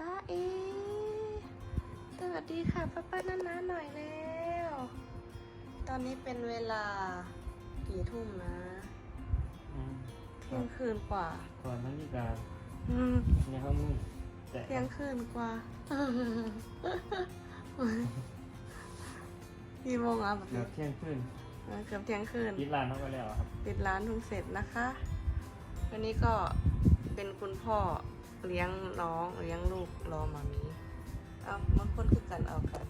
ตาเอสวัสดีค่ะป้าป้านานาหน่อยแล้ว ตอนนี้เป็นเวลากี่ทุ่มนะอืมเที่ยงคืนกว่า ก่อนนาฬิกาอืมในห้องมึงแต่เที่ยงคืนกว่า กี่โมงอะแบบเกืนี้อบเที่ยงคืนเออเกือบเที่ยงคืน ปิดร้านเขาไปแล้วครับ ปิดร้านเพิ่งเสร็จนะคะ วันนี้ก็เป็นคุณพ่อ เลี้ยงน้องเลี้ยงลูกรอมามีเอามันคนคือกันเอากัน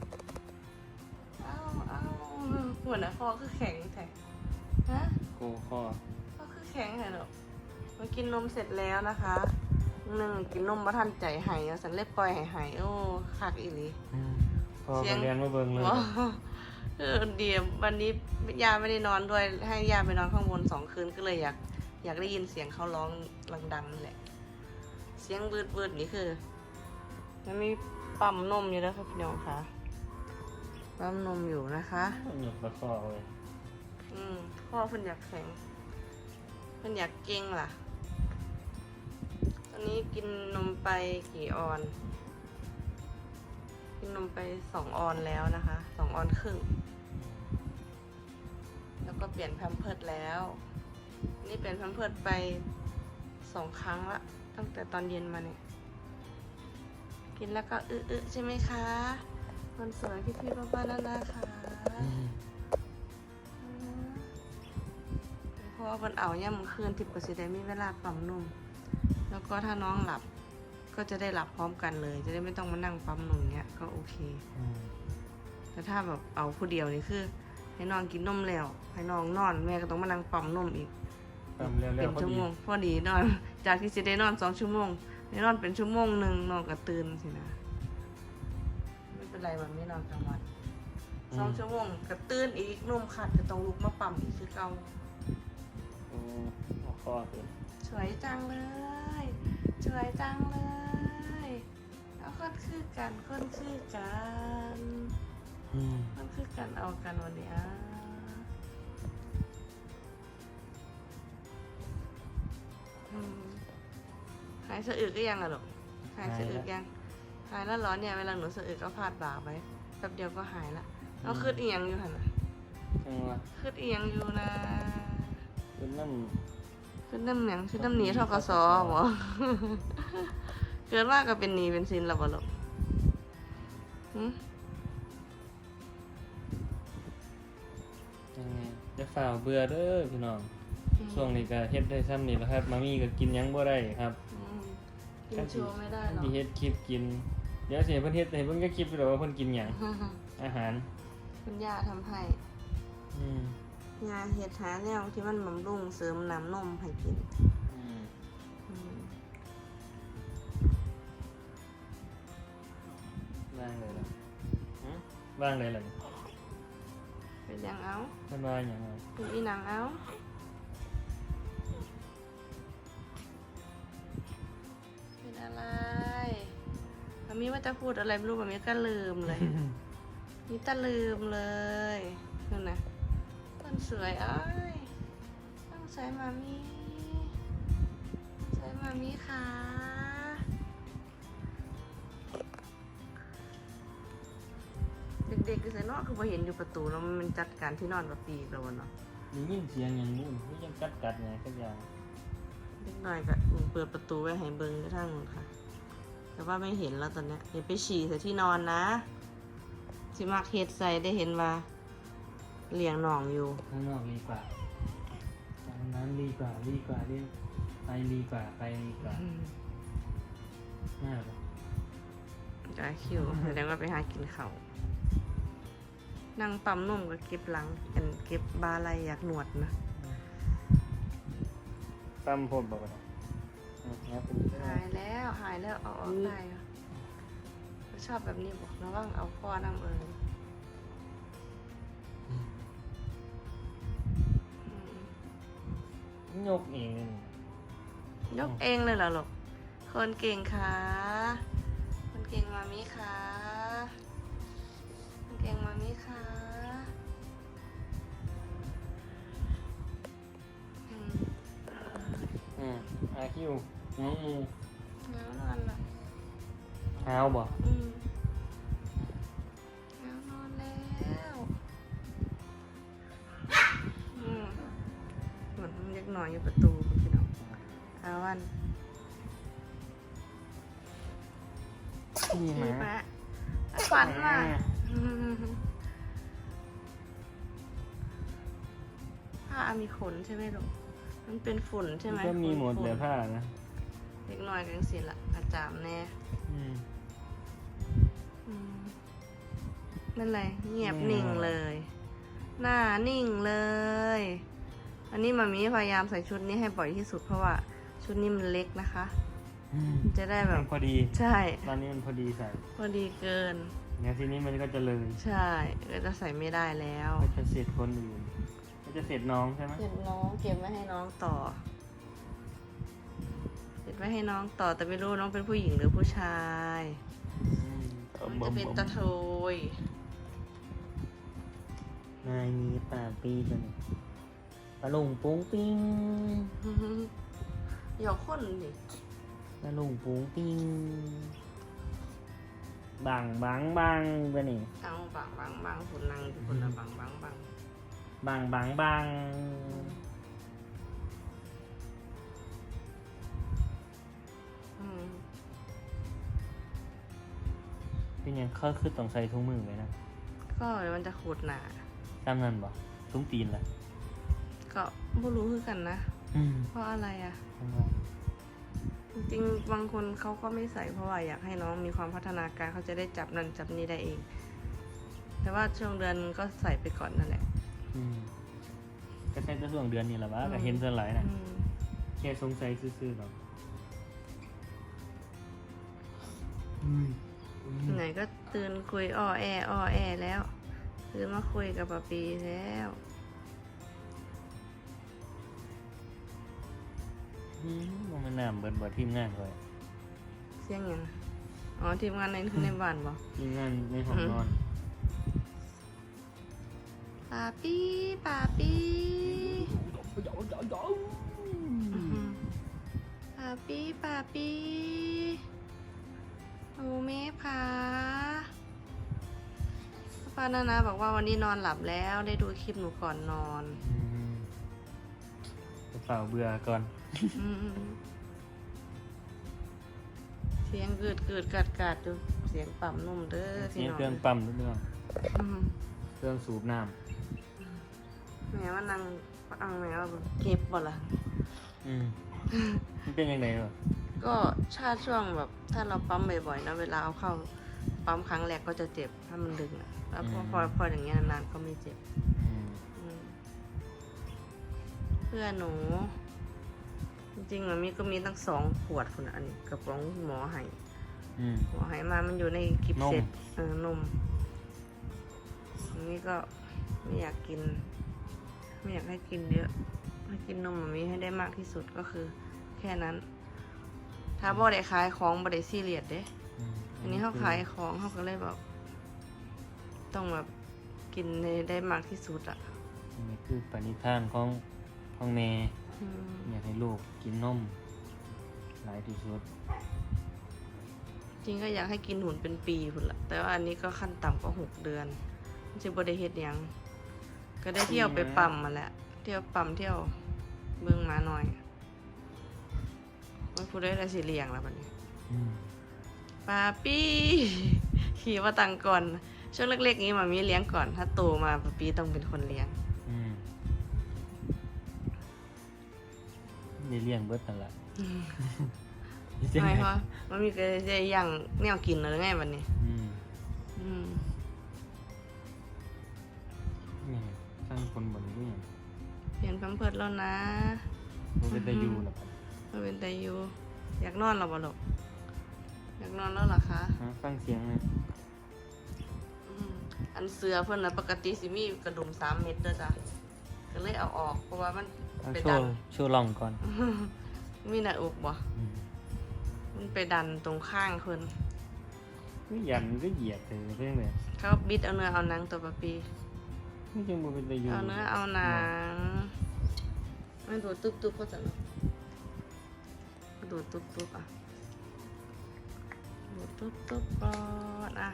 เอาเอาหัวหน้าพ่อคือแข็งแท้ฮะโกคอพ่อคือแข็งแท้หรอมากินนมเสร็จแล้วนะคะหนึ่งกินนมมาทันใจใหายสันเล็บปล่อยใหายหายโอ้คักอีหลีอืมพอเสียไปงเรียนมาเบิ่งเลยว้าวเออเดี๋ยววันนี้ยาไม่ได้นอนด้วยให้ยาไปนอนข้างบนสองคืนก็เลยอยาก อยากได้ยินเสียงเขาร้องดังๆนี่แหละ เสียงบืดบืดๆนี่คือมันมีปั๊มนมอยู่นะครับพี่น้องคะปั๊มนมอยู่นะคะหยุดประคอเลยอืมพ่อเพิ่นอยากแข็งเพิ่นอยากเก่งล่ะ ตอนนี้กินนมไปกี่ออน กินนมไปสองออนแล้วนะคะสองออนครึ่งแล้วก็เปลี่ยนแพมเพิร์ดแล้ว นี่เปลี่ยนแพมเพิร์ดไปสองครั้งละ ตั้งแต่ตอนเย็นมาเนี่ย กินแล้วก็อึๆใช่ไหมคะคนสวยพี่พี่ๆป้าๆนั่นนะคะเพราะว่าวันเอาย่ำคืนทิพย์ก็สิได้มีเวลาปั๊มนมแล้วก็ถ้าน้องหลับก็จะได้หลับพร้อมกันเลย จะได้ไม่ต้องมานั่งปั๊มนมเนี้ยก็โอเคอืมแต่ถ้าแบบเอาผู้เดียวนี่คือ ให้น้องกินนมแล้ว ให้น้องนอนแม่ก็ต้องมานั่งปั๊มนมอีกตามเร็วเป็นๆพอชั่วดีโมงพอดีนอน จากที่จะได้นอนสองชั่วโมงได้นอนเป็นชั่วโมงหนึ่งนอนก็ตื่นสินะไม่เป็นไรแบบนี้นอนกลางวันสองชั่วโมงก็ตื่นอีกนมขาดก็ต้องลุกมาปั๊มอีกคือเก่าอืมเอาคอขึ้นสวยจังเลยสวยจังเลยเอาคนคือกันคนคือกันอืมคนคือกันเอากันวันนี้ หายสะอึกก็ยังอะหรอกหายสะอึกยังหายแล้วเหร้อนเนี่ยเวลาหนูสะอึกก็พาดบ่าไปแป๊บเดียวก็หายละเอาคืดเอียงอยู่หันน่ะจังหวะคืดเอียงอยู่นะเป็นน้คืดน้ำเหนียงคืดน้ำหนีทกสบ่เกิดว่าก็เป็นหนีเป็นสินแล้วบ่หรอกหืมำยังไงจะฝ่าเบื่อเด้อพี่น้องช่วงนี้ก็เฮ็ดได้ซ้ำนี่แหละครับ มามีก็กินหยังบ่ได้ครับอืม กินโชว์ไม่ได้หรอกที่เฮ็ดคลิปกิน เดี๋ยวสิให้เพิ่นเฮ็ดให้เพิ่นก็คลิปอยู่แล้วว่าเพิ่นกินหยัง อาหาร คุณย่าทำให้อืมยาเห็ดหาแนวที่มันบำรุงเสริมน้ำนมให้กินอืมอืมว่างเลยล่ะฮะว่างเลยล่ะนี่เป็นยังเอาเพิ่นว่าหยังอะเป็นอีหนังเอา มันมีว่าจะพูดอะไรไม่รู้มันมีก็ลืมเลย นี่ตะลืมเลยนั่นนะต้นสวยเอ้ยต้องใช้มามีใช้มามีค่ะเด็กๆคือใส่นอกคือพอเห็นอยู่ประตูแล้วมันจัดการที่นอนกับปีกแล้ววะเนาะได้ยินเสียงหยังนู่นคือยังกัดกัดๆหยังสักอย่างเล็กน้อยก็เปิดประตูไว้ให้เบิ้งกระทั่งค่ะ แต่ว่าไม่เห็นแล้วตอนเนี้ยอย่าไปฉี่ใส่ที่นอนนะสิมักเฮ็ดใส่ได้เห็นว่าเลี้ยงหนองอยู่ข้างนอกดีกว่าทางนั้นดีกว่าดีกว่าดีไปดีกว่าไปดีกว่ามากเลยจ้าคิวแสดงว่าไปหากินเขาวนั่งปั๊มนมก็เก็บหลังอันเก็บบาไหลอยากหนวดนะ ตั้มพดบอกว่าอืม ครับเป็นไปได้หายแล้วหายแล้วเอาออกได้อะชอบแบบนี้บอกระวังเอาข้อน้ำเอิญอืมยกเองเลยนี่ยกเองเลยเหรอลูกคนเก่งค่ะคนเก่งมามิค่ะคนเก่งมามิค่ะอืมอืมอาคิว น้องมูแล้วนอนละเท้าบ่อืมเอานอนแล้วอืมเหมือนเล็กน้อยอยู่ประตูพี่น้องเอาวันนี่พี่มาปะฝันว่ะผ้ามีขนใช่ไหมลูกมันเป็นฝุ่นใช่ไหมก็มีหมดฝุ่นเลยผ้านะ เล็กน้อยกันสิละอาจามแน่อืมอืมนั่นแหละเงียบไม่นิ่งเอาเลย หน้านิ่งเลย อันนี้มามีพยายามใส่ชุดนี้ให้บ่อยที่สุดเพราะว่าชุดนี้มันเล็กนะคะอืมจะได้แบบ มันพอดี ใช่ ตอนนี้มันพอดีใส่พอดีเกิน เนี่ยทีนี้มันก็จะเลยใช่ก็จะใส่ไม่ได้แล้ว ก็จะเสร็จคนอื่นก็จะเสร็จน้องใช่ไหมเก็บน้องเก็บไว้ให้น้องต่อเก็บ ไว้ให้น้องต่อแต่ไม่รู้น้องเป็นผู้หญิงหรือผู้ชายอืมมันจะเป็นตะโทยนายมีป่าปีตัวนี้ปลาลุงปุ้งปิ้งหยอกคนดิปลาลุงปุ้งปิ้งบังบังบังตัวนี้เอาบังบังบังผลนังอยู่คนละบังบังบังบังบังบัง เป็นยังเขาคือต้องใส่ถุงมือไว้นะก็เดี๋ยวมันจะขูดหนาตามนั้นบ่ถุงตีนล่ะก็ไม่รู้คือกันนะ อืมเพราะอะไรอะทำไมจริงๆบางคนเขาก็ไม่ใส่เพราะว่าอยากให้น้องมีความพัฒนาการเขาจะได้จับนั่นจับนี่ได้เอง แต่ว่าช่วงเดือนก็ใส่ไปก่อนนั่นแหละ อืมก็ใช้แต่ช่วงเดือนนี่แหละวะอืม ก็เห็นส่วนหลายนะอืมแค่สงสัยซื่อๆหรอก ไหนก็ตื่นคุยอ้อแออ้อแอแล้วตื่นมาคุยกับปาปีแล้วอืมว่ามันน้ำเบิดบ่ทีมงานคอยเสียงหยังอ๋อทีมงานในในบ้านบอกทีมงานในห้องนอนปาปีปาปีอื้อหือปาปีปาปี โอ้เมฟค่ะป้านานาบอกว่าวันนี้นอนหลับแล้วได้ดูคลิปหนูก่อนนอนอืมกระเป๋าเบื่อก่อน อืมเสียงเกิดเกิดกัดกัดดูเสียงปั๊มนุ่มเด้อเสีพี่ยงน้องเครื่องปั๊มทุกเรื่องอืมเครื่องสูบน้แม่ว่านั่งอังแม่ว่าเก็บบ่ล่ะำอืมมันเป็นยังไงวะ ก็ชาช่วงแบบ ถ้าเราปั๊มบ่อยๆนะเวลาเอาเข้าปั๊มครั้งแรกก็จะเจ็บถ้ามันดึงอะแล้วพอพอพออย่างเงี้ยนานๆก็ไม่เจ็บอืมอืมเพื่อนหนู จริงๆมันมีก็มีตั้งสองขวดคุณอันนี้กระป๋องหมอให้อืม หมอให้มามันอยู่ในคลิปนมเสร็จเออนมอันนี้ก็ไม่อยากกิน ไม่อยากให้กินเยอะให้กินนมมันมีให้ได้มากที่สุดก็คือ แค่นั้น ถ้าบ่ได้ขายของบ่ได้ซีเรียสเด้อืมอันนี้เขาขายของเขาก็เลยแบบต้องแบบกินให้ได้มากที่สุดอะอันนี้คือปณิธานของของแม่อืมอยากให้ลูกกินนมหลายที่สุด จริงก็อยากให้กินหุ่นเป็นปีพุ่นละแต่ว่าอันนี้ก็ขั้นต่ำก็หกเดือนจะบ่ได้เฮ็ดหยัง ก็ได้เที่ยวไปปั๊มมาแหล้ว เที่ยวปั๊มเที่ยวเบิ่งหมาหน่อย มันพูดได้แต่สิเลี้ยงแล้วบัดนี้อืมปาปี้ขี่มาตังก่อน ช่วงเล็กๆนี้มามีเลี้ยงก่อน ถ้าโตมาปาปี้ต้องเป็นคนเลี้ยงอืมนี่เลี้ยงเบิดนั่นแหละทำไมเพราะมันมีก็จะย่างแนวกินหรือไงบัดนี้อืมอืมนี่สร้างคนบนนี้เปลี่ยนแพังเพิดแล้วนะมันเป็นตะยูหรอกมันเป็นแต่อยู่ อยากนอนหรอบ่ลูกอยากนอนแล้วเหรอคะฮะฟังเสียงเลยอืมอันเสือเพิ่นนะปกติสิมีกระดุมสามเม็ดเด้อจ้ะก็เลยเอาออก เพราะว่ามันเอาไปโชดัน ว์โชว์ลองก่อน มีหน้าอกบ่อืม มันไปดันตรงข้างเพิ่นไม่ยันก็เหยียดเลยเพื่อนเลยเขาบิดเอาเนื้อเอาหนังตัวปะปี ไม่จังบ่เป็นตะยูเอาเนื้อเอาหนังมันดูดตุ๊บตุ๊บก็จะเนาะ ดูดตุ๊บตุ๊บอะดูดตุ๊บตุ๊บก่อนอะ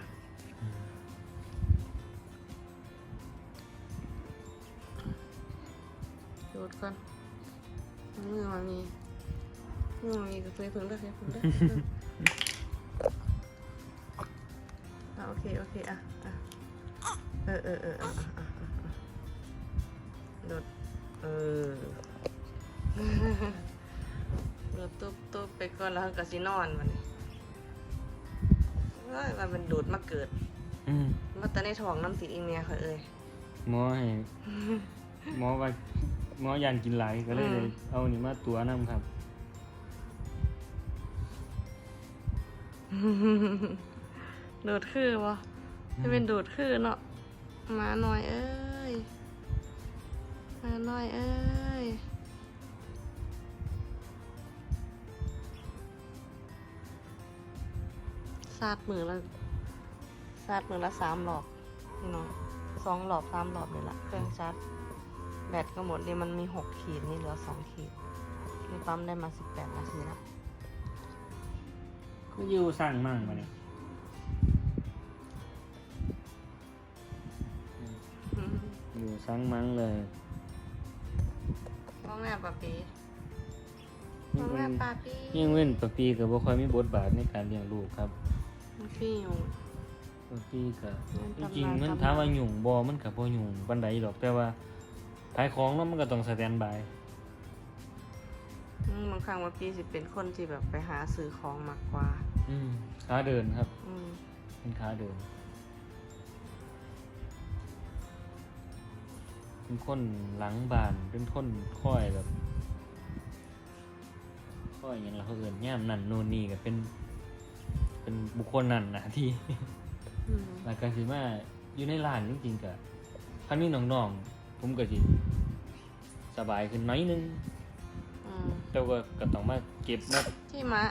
ดูดก่อนมือมามีมือมามีก็เคยพึ่งได้เพึ่งได้โอเค โอเค อะอะเออเออเออเอออะอะอะอะดูดเออ ก่อนแล้วก็สินอนมันเฮ้ยมันเป็นดูดมาเกิดอืมมาแต่ในท้องน้ำติดอีเมียเขาเอ้ยหมอให้หมอว่าหมอยันกินหลายก็เลยอืมเอานี่มาตัวนํครับ ดูดคือวะจะเป็นดูดคือเนาะมาหน่อยเอ้ยมาหน่อยเอ้ยาดมือละซาดมือละสามหลอกพี่น้องสองหลอกสามหลอกเลยละเครื่องชาร์จแบตก็หมดนี่มันมีหกขีดนี่เหลือสองขีดนี่ปั๊มได้มาสิบแปดนาทีแล้วก็อยู่สั่งมั่งมาเนี่ยอืมอยู่สั่งมั่งเลยพ่อแม่ปะปีพ่อแม่ปาปียิ่งเว้นปะปีก็บ่ค่อยมีบทบาทในการเลี้ยงลูกครับ มันขี้อยู่ปะปีก็มันจริงทำงานๆมันทำงานถามว่ายุ่งบ่มันก็บ่ยุ่งปานใดดอกแต่ว่าขายของเนาะมันก็ต้องสแตนบายอืมบางครั้งว่าปีสิเป็นคนที่แบบไปหาซื้อของมากกว่า อืมขาเดินครับอืมเป็นขาเดินเป็นคนหลังบานเป็นคนค่อยแบบค่อยอย่างเราเอินย่ามนั่นโน่นนี่ก็เป็น เป็นบุคคลนั่นนะที่อืมแล้วก็สิมาอยู่ในร้านจริงๆก็คันนี้น้องๆผมก็สิสบายขึ้นหน่อยนึงอืมแต่ว่าก็ต้องมาเก็บมาที่มะ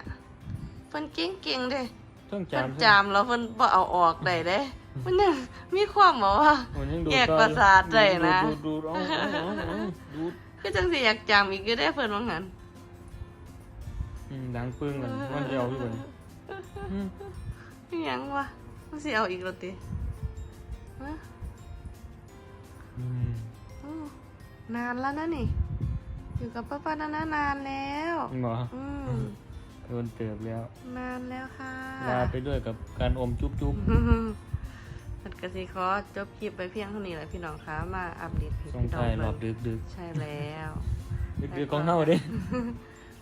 เพิ่นเก่งเก่งๆเด้เท่องเพิ่นจำจามแล้วเพิ่นบ่เอาออกได้เด้มันยังมีความบอกว่ามันยังดูดแยกต่อประสาทได้นะดูดดูดดูดเอาเอาเอาเอาดูดคือจังสิอยากจามอีกอยู่ได้เพิ่นว่างั้นอืมดังปึ้งกันมันจะเอาอยู่บน อืมอิหยังวะมันสิเอาอีกแล้วติฮะอืมโอ้นานแล้วนะนี่ อยู่กับป้าป้านานะนานแล้ว หมออืม โดนเติบแล้ว นานแล้วค่ะ ลาไปด้วยกับการอมจุ๊บจุ๊บพัดกสิขอจบคลิปไปเพียงเท่านี้แหละพี่น้องคะมาอัปเดตให้ส่งพี่น้องท้ายรเบิ่อบงดึกดึกใช่แล้ว ดึกดึกของเฮาเด้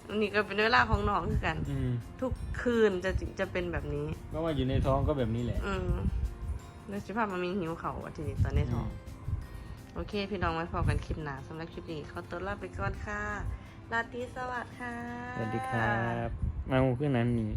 อันนี้ก็เป็นเวลาของน้องคือกัน อืมทุกคืนจะจะเป็นแบบนี้ก็ว่าอยู่ในท้องก็แบบนี้แหละอืมโดยเฉพาะมันมีหิวเขาอะทีนี้ตอนในท้อง โอเค พี่น้องไว้พอกันคลิปหน้าสำหรับคลิปนี้เขาตัวลาไปก่อนค่ะลาตรีสวัสดีค่ะ สวัสดีครับเอาขึ้นนั้นนี่